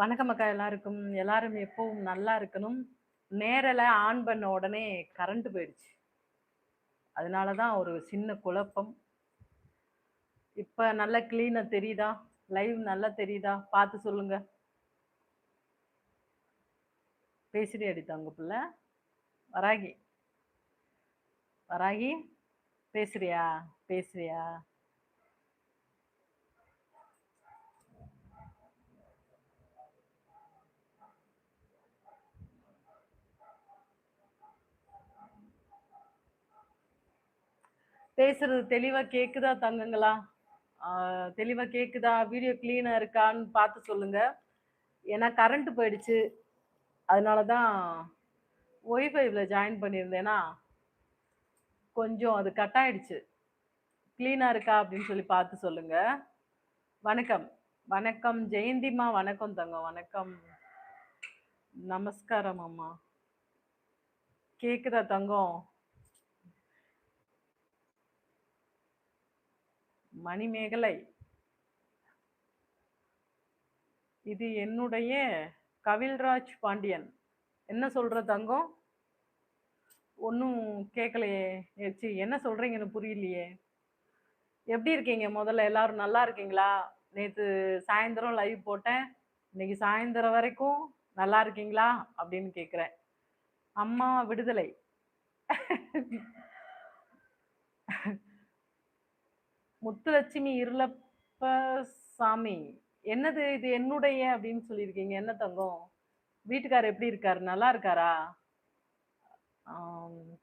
வணக்கம் அக்கா எல்லாருக்கும். எல்லாரும் எப்பவும் நல்லா இருக்கணும். நேரில் ஆன் பண்ண உடனே கரண்ட் போயிடுச்சு. அதனால தான் ஒரு சின்ன குழப்பம். இப்போ நல்லா க்ளீனாக தெரியுதா? லைவ் நல்லா தெரியுதா? பார்த்து சொல்லுங்க. பேசுறியாடி உங்கள் பிள்ளை வராகி. வராகி? பேசுறியா? பேசுறியா? பேசுறது தெளிவா கேக்குதா தங்கங்களா? தெளிவா கேக்குதா? வீடியோ கிளீனா இருக்கான்னு பார்த்து சொல்லுங்க. ஏன்னா கரண்ட் போயிடுச்சு. அதனால தான் ஒய்ஃபைவில் ஜாயின் பண்ணியிருந்தேன்னா கொஞ்சம் அது கட் ஆயிடுச்சு. கிளீனா இருக்கா அப்படின்னு சொல்லி பார்த்து சொல்லுங்க. வணக்கம். வணக்கம் ஜெயந்திமா வணக்கம் தங்கம். வணக்கம். நமஸ்காரம் அம்மா. கேக்குதா தங்கம்? மணிமேகலை. இது என்னுடைய கவில்ராஜ் பாண்டியன். என்ன சொல்ற தங்கம்? ஒன்றும் கேட்கலையே. ஏச்சி ச்சீ என்ன சொல்றீங்கன்னு புரியலையே. எப்படி இருக்கீங்க முதல்ல எல்லாரும் நல்லா இருக்கீங்களா? நேற்று சாயந்தரம் லைவ் போட்டேன். இன்னைக்கு சாயந்தரம் வரைக்கும் நல்லா இருக்கீங்களா? அப்படின்னு கேட்குறேன் அம்மா விடுதலை. முத்துலட்சுமி இருளப்ப சாமி என்னது இது என்னுடைய அப்படின்னு சொல்லியிருக்கீங்க. என்ன தங்கம்? வீட்டுக்கார் எப்படி இருக்காரு? நல்லா இருக்காரா?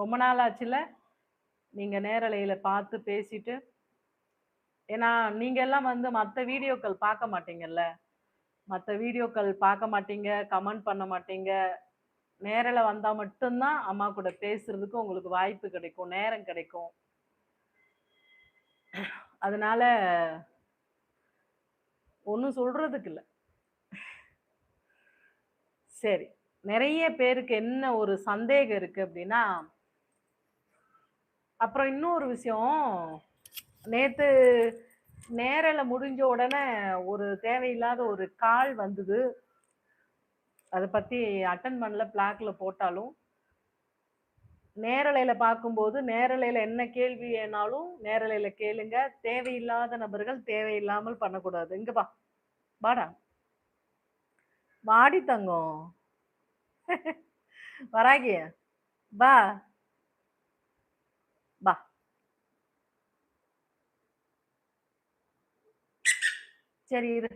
ரொம்ப நாள் ஆச்சுல நீங்கள் நேரலையில் பார்த்து பேசிட்டு. ஏன்னா நீங்கள் எல்லாம் வந்து மற்ற வீடியோக்கள் பார்க்க மாட்டீங்கல்ல. மற்ற வீடியோக்கள் பார்க்க மாட்டீங்க, கமெண்ட் பண்ண மாட்டீங்க. நேரில் வந்தால் மட்டும்தான் அம்மா கூட பேசுறதுக்கு உங்களுக்கு வாய்ப்பு கிடைக்கும். நேரம் கிடைக்கும். அதனால ஒன்றும் சொல்றதுக்கு இல்லை சரி. நிறைய பேருக்கு என்ன ஒரு சந்தேகம் இருக்கு அப்படின்னா அப்புறம் இன்னொரு விஷயம். நேத்து நேரில் முடிஞ்ச உடனே ஒரு தேவையில்லாத ஒரு கால் வந்தது. அதை பற்றி அட்டன் பண்ணல பிளாக்ல போட்டாலும். நேரலையில் பார்க்கும்போது, நேரலையில் என்ன கேள்வி வேணாலும் நேரலையில் கேளுங்க. தேவையில்லாத நபர்கள் தேவையில்லாமல் பண்ணக்கூடாது. இங்க வாடா. வாடி தங்கம். வராகிய வா. வா. சரி இரு.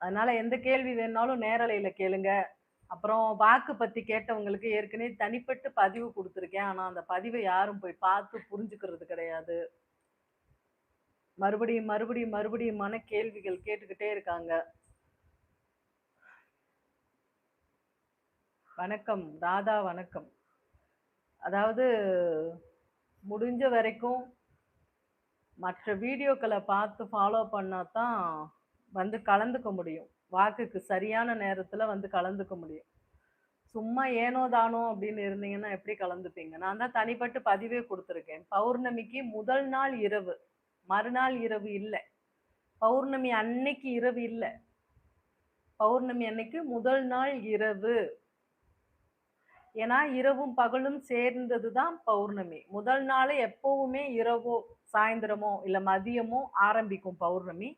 அதனால எந்த கேள்வி வேணாலும் நேரலையில கேளுங்க. அப்புறம் வாக்கு பற்றி கேட்டவங்களுக்கு ஏற்கனவே தனிப்பட்டு பதிவு கொடுத்துருக்கேன் ஆனால் அந்த பதிவை யாரும் போய் பார்த்து புரிஞ்சுக்கிறது கிடையாது. மறுபடியும், மறுபடியும், மறுபடியுமான கேள்விகள் கேட்டுக்கிட்டே இருக்காங்க. வணக்கம். ராதா வணக்கம். அதாவது முடிஞ்ச வரைக்கும் மற்ற வீடியோக்களை பார்த்து ஃபாலோ பண்ணால் தான் வந்து கலந்துக்க முடியும். வாக்குக்கு சரியான நேரத்தில் வந்து கலந்துக்க முடியும். சும்மா ஏனோ தானோ அப்படின்னு இருந்தீங்கன்னா எப்படி கலந்துப்பீங்க? நான் தான் தனிப்பட்டு பதிவே கொடுத்துருக்கேன் பௌர்ணமிக்கு முதல் நாள் இரவு. மறுநாள் இரவு இல்லை பௌர்ணமி அன்னைக்கு இரவு இல்லை பௌர்ணமி அன்னைக்கு முதல் நாள் இரவு. ஏன்னா இரவும் பகலும் சேர்ந்தது தான் பௌர்ணமி. முதல் நாள் எப்பவுமே இரவோ, சாயந்தரமோ இல்லை மதியமோ ஆரம்பிக்கும் பௌர்ணமி.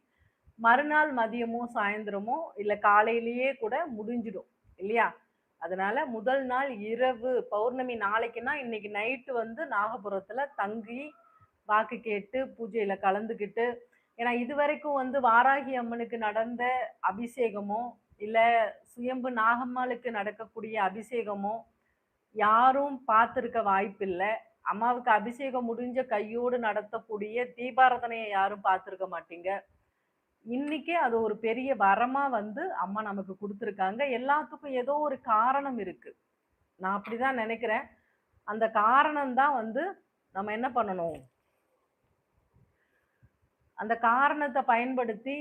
மறுநாள் மதியமோ, சாயந்தரமோ இல்லை காலையிலேயே கூட முடிஞ்சிடும். இல்லையா? அதனால முதல் நாள் இரவு பௌர்ணமி நாளைக்குன்னா, இன்னைக்கு நைட்டு வந்து நாகபுரத்துல தங்கி, வாக்கு கேட்டு, பூஜையில கலந்துக்கிட்டு ஏன்னா இதுவரைக்கும் வந்து வாராகி அம்மனுக்கு நடந்த அபிஷேகமோ, இல்ல சுயம்பு நாகம்மாளுக்கு நடக்கக்கூடிய அபிஷேகமோ, யாரும் பார்த்துருக்க வாய்ப்பில்லை அம்மாவுக்கு அபிஷேகம் முடிஞ்ச கையோடு நடத்தக்கூடிய தீபாரதனையை யாரும் பார்த்துருக்க மாட்டீங்க. இன்னைக்கே அது ஒரு பெரிய வரமா வந்து அம்மா நமக்கு கொடுத்துருக்காங்க எல்லாத்துக்கும் ஏதோ ஒரு காரணம் இருக்கு. நான் அப்படிதான் நினைக்கிறேன் அந்த காரணம் தான் வந்து நம்ம என்ன பண்ணணும்? அந்த காரணத்தை பயன்படுத்தி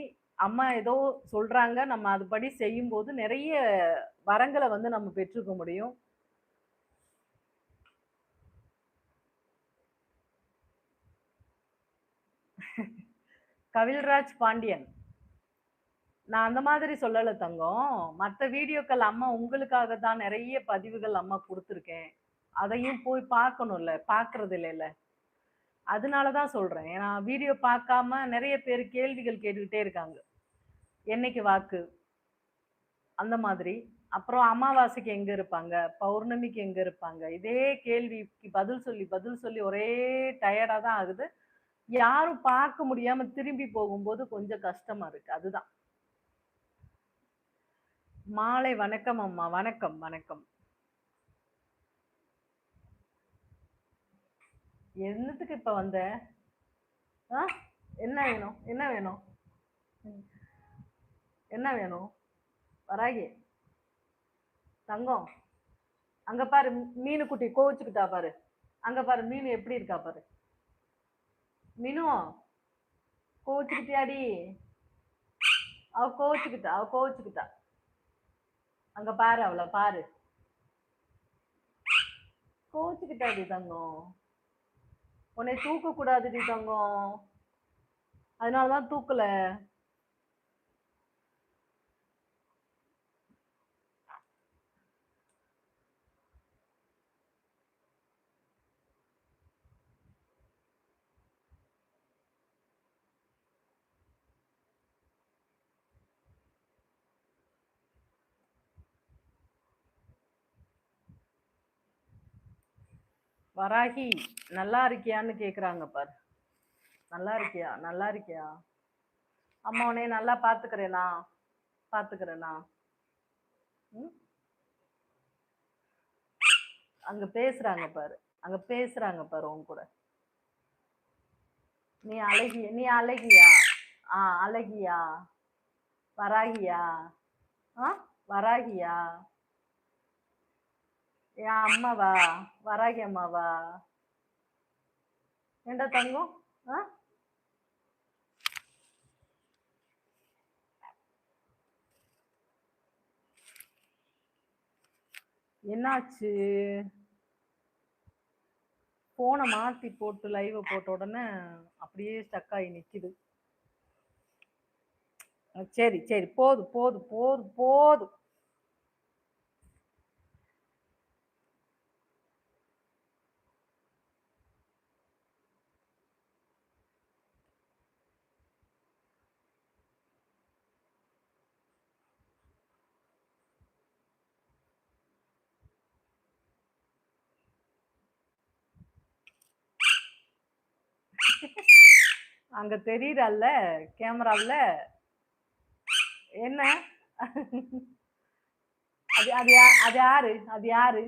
அம்மா ஏதோ சொல்றாங்க. நம்ம அதுபடி செய்யும்போது நிறைய வரங்களை வந்து நம்ம பெற்றுக்க முடியும். கவில்ராஜ் பாண்டியன். நான் அந்த மாதிரி சொல்லலை தங்கம். மற்ற வீடியோக்கள் அம்மா உங்களுக்காக தான் நிறைய பதிவுகள் அம்மா கொடுத்துருக்கேன் அதையும் போய் பார்க்கணும்ல. பார்க்கறது இல்லைல்ல. அதனால தான் சொல்கிறேன் ஏன்னா வீடியோ பார்க்காம நிறைய பேர் கேள்விகள் கேட்டுக்கிட்டே இருக்காங்க. என்னைக்கு வாக்கு? அந்த மாதிரி. அப்புறம் அமாவாசைக்கு எங்க இருப்பாங்க? பௌர்ணமிக்கு எங்க இருப்பாங்க? இதே கேள்விக்கு பதில் சொல்லி, பதில் சொல்லி ஒரே டயர்டா தான் ஆகுது. யாரும் பார்க்க முடியாம திரும்பி போகும்போது கொஞ்சம் கஷ்டமா இருக்கு. அதுதான். மாலை வணக்கம் அம்மா. வணக்கம், வணக்கம். என்னத்துக்கு இப்ப வந்த? ஆ? என்ன வேணும்? என்ன வேணும்? என்ன வேணும்? வராகி. தங்கம். அங்க பாரு மீன் குட்டி கோவிச்சுக்கிட்டா பாரு. அங்க பாரு மீன் எப்படி இருக்கா பாரு. மீனு. கோவிச்சுக்கிட்டியாடி? அவ கோவிச்சுக்கிட்டா, அவ கோவிச்சுக்கிட்டா. அங்க பாரு அவள பாரு. கோச்சுக்கிட்டாடி தங்கம். உன்னைய தூக்க கூடாதுடி தங்கம். அதனால தான் தூக்கல. வராகி, நல்லா இருக்கியான்னு கேட்குறாங்க பாரு. நல்லா இருக்கியா? நல்லா இருக்கியா? அம்மா உனே நல்லா பார்த்துக்கிறேனா? பார்த்துக்கிறேனா? ம். அங்க பேசுறாங்க பாரு. அங்க பேசுறாங்க பாரு உன் கூட. நீ அழகி நீ அழகியா? ஆ அழகியா? வராகியா? ஆ? வராகியா? என் அம்மாவா? வராகி அம்மாவா? ஏண்டா தங்கம்? ஆ? என்னாச்சு? போனை மாத்தி போட்டு லைவை போட்ட உடனே அப்படியே ஸ்டக் ஆகி நிற்கிது சரி, சரி. போதும், போதும், போதும், போதும். அங்க தெரியறல்ல கேமராவில் என்ன? அது அது யா அது யாரு? அது யாரு?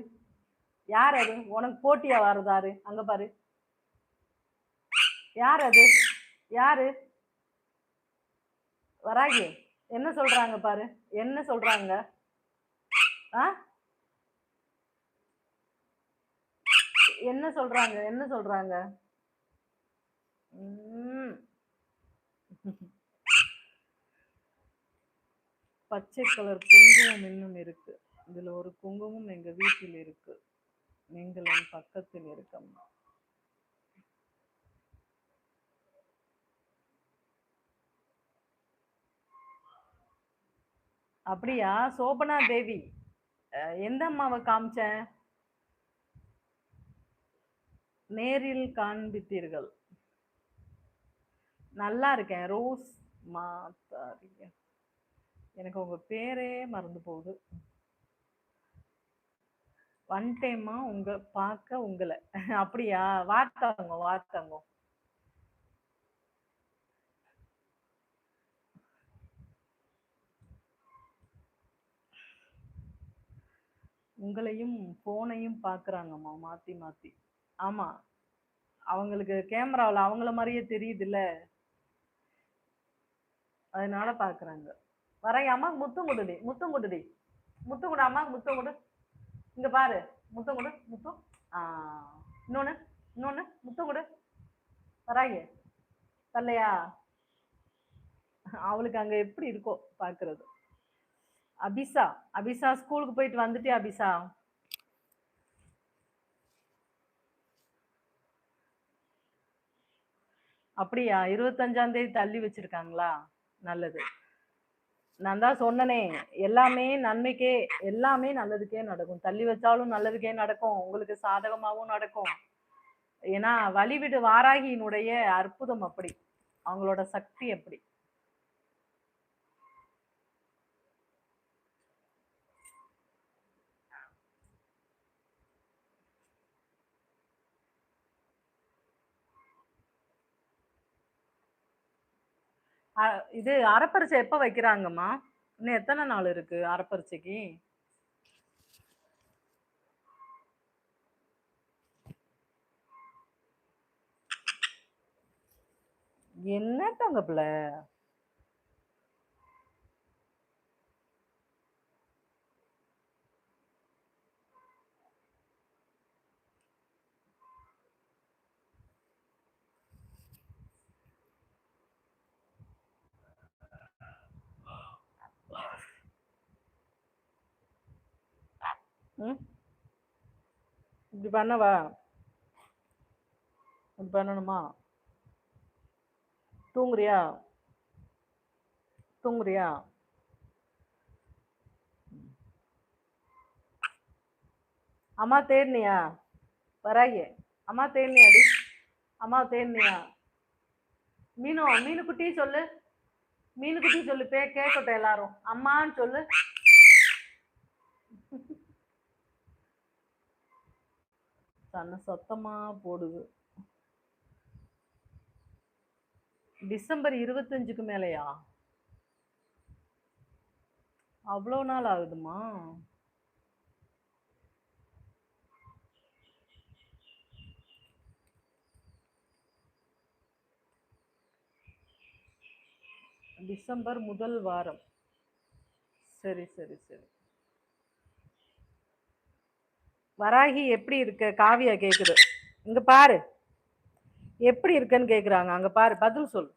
யார் அது? உனக்கு போட்டியா வருதாரு அங்க பாரு. யார் அது? யாரு? வராகி. என்ன சொல்றாங்க பாரு. என்ன சொல்றாங்க? ஆ? என்ன சொல்றாங்க? என்ன சொல்றாங்க? பச்சை கலர் குங்குமம் இன்னும் இருக்கு. இதுல ஒரு குங்குமம் எங்க வீட்டில் இருக்கு. நீங்கள் என் பக்கத்தில் இருக்கம்மா. அப்படியா? சோபனா தேவி. எந்த அம்மாவை காமிச்சேன்? நேரில் காண்பித்தீர்கள். நல்லா இருக்கேன். ரோஸ் மாதாரிக. எனக்கு உங்கள் பேரே மறந்து போகுது. ஒன் டைமா உங்க பார்க்க உங்களை அப்படியா? வார்த்தாங்க வார்த்தாங்க உங்களையும் ஃபோனையும் பார்க்குறாங்கம்மா மாத்தி, மாத்தி. ஆமா. அவங்களுக்கு கேமராவில் அவங்கள மாதிரியே தெரியுதுல்ல. அதனால பார்க்குறாங்க. வரேன் அம்மா முத்தம் கொடுடி முத்தம் கொடுடி முத்தம் கொடு அம்மாக்கு முத்தம் கொடு இங்க பாரு. முத்தம் கொடு முத்தம். இன்னொன்னு. இன்னொன்னு. முத்தம் கொடு வராங்க தல்லையா அவளுக்கு அங்க எப்படி இருக்கோ பார்க்குறது. அபிசா. அபிசா ஸ்கூலுக்கு போயிட்டு வந்துட்டியா அபிசா? அப்படியா? 25ஆம் தேதி தள்ளி வச்சிருக்காங்களா? நல்லது. நான் தான் சொன்னனே எல்லாமே நன்மைக்கே எல்லாமே நல்லதுக்கே நடக்கும். தள்ளி வச்சாலும் நல்லதுக்கே நடக்கும். உங்களுக்கு சாதகமாகவும் நடக்கும். ஏன்னா வழிவிடு வாராகியினுடைய அற்புதம் அப்படி. அவங்களோட சக்தி அப்படி. அ- இது அரைப்பரிச்சை எப்ப வைக்கிறாங்கம்மா? இன்னும் எத்தனை நாள் இருக்கு அரைப்பரிச்சைக்கு? என்ன தங்க ம் இப்படி பண்ணவா? இப்படி பண்ணணுமா? தூங்குறியா? தூங்குறியா? அம்மா தேடினியா? வராயே அம்மா தேடினியாடி அம்மா தேடினியா? மீனு மீனுக்குட்டி சொல்லு. மீனுக்குட்டி சொல்லு பே கேட்கட்டும் எல்லாரும். அம்மான்னு சொல்லு. தன்னை சத்தமாக போடுது. டிசம்பர் இருபத்தஞ்சுக்கு மேலயா? அவ்வளோ நாள் ஆகுதுமா? டிசம்பர் முதல் வாரம். சரி சரி சரி. வராகி எப்படி இருக்க? காவியா கேக்குது. இங்க பாரு. எப்படி இருக்குன்னு கேக்குறாங்க. அங்க பாரு. பதில் சொல்லு.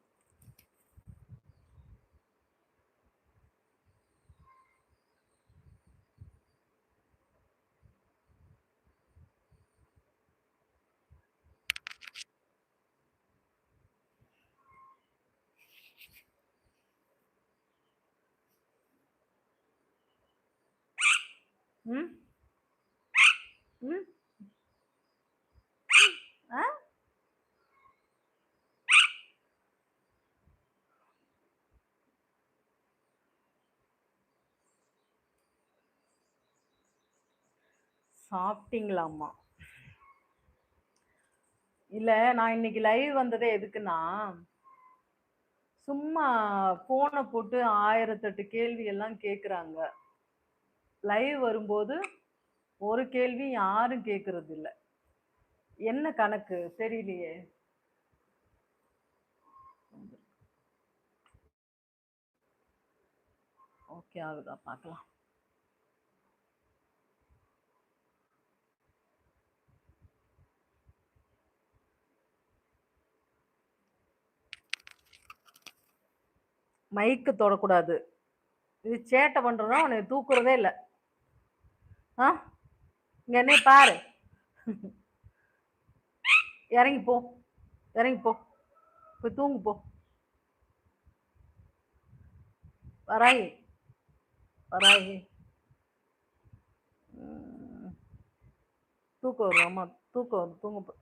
ம்? ம். ஆ? சாப்பிட்டீங்களாம்மா. இல்லை நான் இன்னைக்கு லைவ் வந்ததே எதுக்குன்னா சும்மா போனை போட்டு ஆயிரத்தெட்டு கேள்வி எல்லாம் கேட்குறாங்க லைவ் வரும்போது ஒரு கேள்வி யாரும் கேட்கறது இல்லை என்ன கணக்கு? தெரியலையே. ஓகே ஆகுதா பார்க்கலாம். மைக்கு தொடக்கூடாது. இது சேட்டை பண்ணுறதுனா உன்னை தூக்குறதே இல்லை. ஆ? இங்க என்ன பாரு. இறங்கி போ. இறங்கி போ. போய் தூங்கு போ. வராயி. வராயி. தூக்கம் வரும் ஆமா. தூக்கம் வரும். தூங்க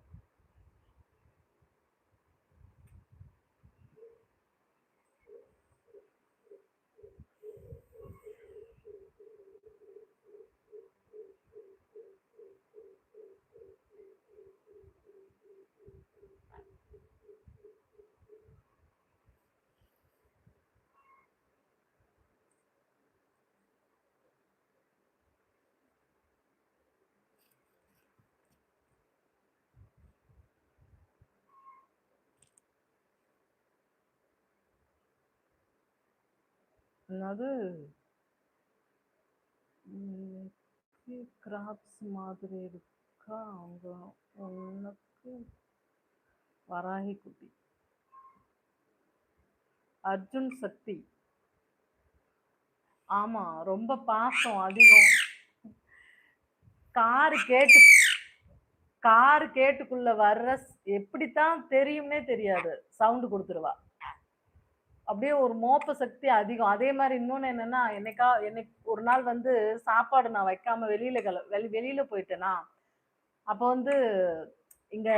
என்னது? கிராப்ஸ் மாதிரி இருக்கா? அவங்க உனக்கு? வராகி குட்டி. அர்ஜுன் சக்தி. ஆமா ரொம்ப பாசம் அதிகம். காரு கேட்டு காரு கேட்டுக்குள்ள வர்ற எப்படித்தான் தெரியும்னே தெரியாது. சவுண்டு கொடுத்துருவா. அப்படியே ஒரு மோப்ப சக்தி அதிகம். அதே மாதிரி இன்னொன்று என்னன்னா என்னைக்கா என்னைக்கு ஒரு நாள் வந்து சாப்பாடு நான் வைக்காம வெளியில கல வெளி வெளியில போயிட்டேனா அப்போ வந்து இங்க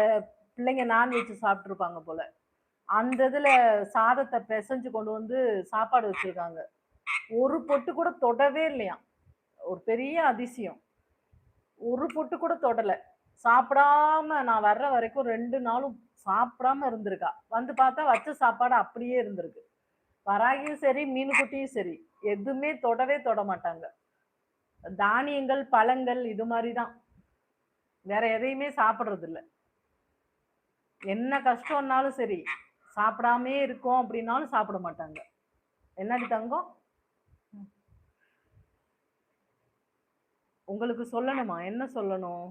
பிள்ளைங்க நான்வெஜ் சாப்பிட்ருப்பாங்க போல. அந்த இதுல சாதத்தை பிசைஞ்சு கொண்டு வந்து சாப்பாடு வச்சிருக்காங்க. ஒரு பொட்டு கூட தொடவே இல்லையாம் ஒரு பெரிய அதிசயம். ஒரு பொட்டு கூட தொடலை. சாப்பிடாம நான் வர்ற வரைக்கும் ரெண்டு நாளும் சாப்பிடாம இருந்திருக்கா. வந்து பார்த்தா வச்ச சாப்பாடு அப்படியே இருந்திருக்கு. பராகியும் சரி மீன்குட்டியும் சரி எதுவுமே தொடவே தொட மாட்டாங்க. தானியங்கள் பழங்கள் இது மாதிரி தான் வேற எதையுமே சாப்பிட்றதில்ல. என்ன கஷ்டம்னாலும் சரி சாப்பிடாமே இருக்கோம் அப்படின்னாலும் சாப்பிட மாட்டாங்க. என்னடி தங்கம்? உங்களுக்கு சொல்லணுமா? என்ன சொல்லணும்?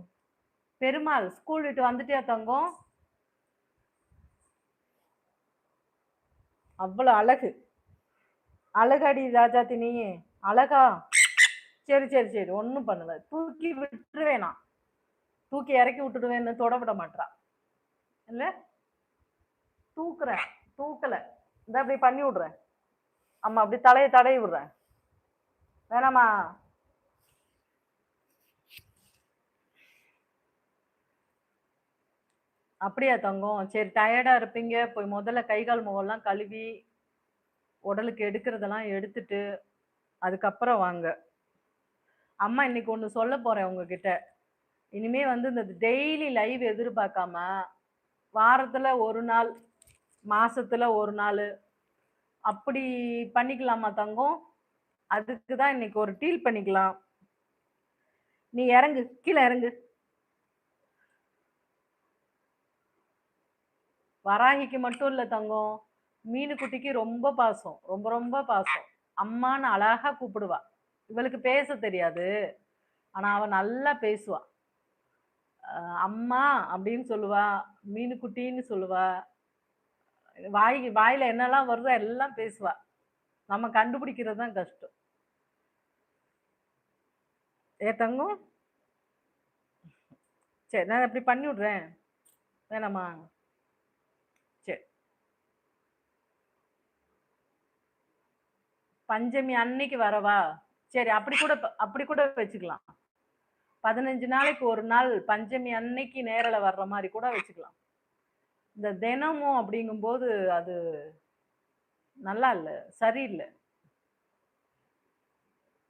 பெருமாள் ஸ்கூல் விட்டு வந்துட்டியா தங்கம்? அவ்வளோ அழகு. அழகாடி ராஜாத்தி நீ அழகா? சரி சரி சரி. ஒன்றும் பண்ணல. தூக்கி விட்டுருவேனா தூக்கி இறக்கி விட்டுடுவேன்னு தொட விட மாட்றா. இல்லை? தூக்குறேன். தூக்கல. இந்த அப்படி பண்ணி விடுறேன். அம்மா அப்படி தலையை தடவி விடுறேன். வேணாமா? அப்படியா தங்கம்? சரி டயர்டா இருப்பீங்க. போய் முதல்ல கை கால் முகம்லாம் கழுவி உடலுக்கு எடுக்கிறதெல்லாம் எடுத்துட்டு அதுக்கப்புறம் வாங்க. அம்மா இன்னைக்கு ஒன்று சொல்ல போறேன் உங்ககிட்ட. இனிமே வந்து இந்த டெய்லி லைவ் எதிர்பார்க்காம வாரத்துல ஒரு நாள் மாசத்துல ஒரு நாள் அப்படி பண்ணிக்கலாமா தங்கம்? அதுக்கு தான் இன்னைக்கு ஒரு டீல் பண்ணிக்கலாம். நீ இறங்கு கீழே இறங்கு. வராகிக்கு மட்டும் இல்லை தங்கம். மீனுக்குட்டிக்கு ரொம்ப பாசம் ரொம்ப ரொம்ப பாசம். அம்மான்னு அழகா கூப்பிடுவா. இவளுக்கு பேச தெரியாது. ஆனா அவன் நல்லா பேசுவா. அம்மா அப்படின்னு சொல்லுவா மீனுக்குட்டின்னு சொல்லுவா. வாய் வாயில என்னெல்லாம் வருதோ எல்லாம் பேசுவா. நம்ம கண்டுபிடிக்கிறது தான் கஷ்டம். ஏ தங்கம்? சரி நான் இப்படி பண்ணி விடுறேன். வேணாமா சரி பஞ்சமி அன்னைக்கு வரவா? சரி அப்படி கூட அப்படி கூட வச்சுக்கலாம். பதினஞ்சு நாளைக்கு ஒரு நாள் பஞ்சமி அன்னைக்கு நேரில் வர்ற மாதிரி கூட வச்சுக்கலாம். இந்த தினமும் அப்படிங்கும்போது அது நல்லா இல்லை சரியில்லை.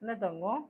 என்ன தங்கம்?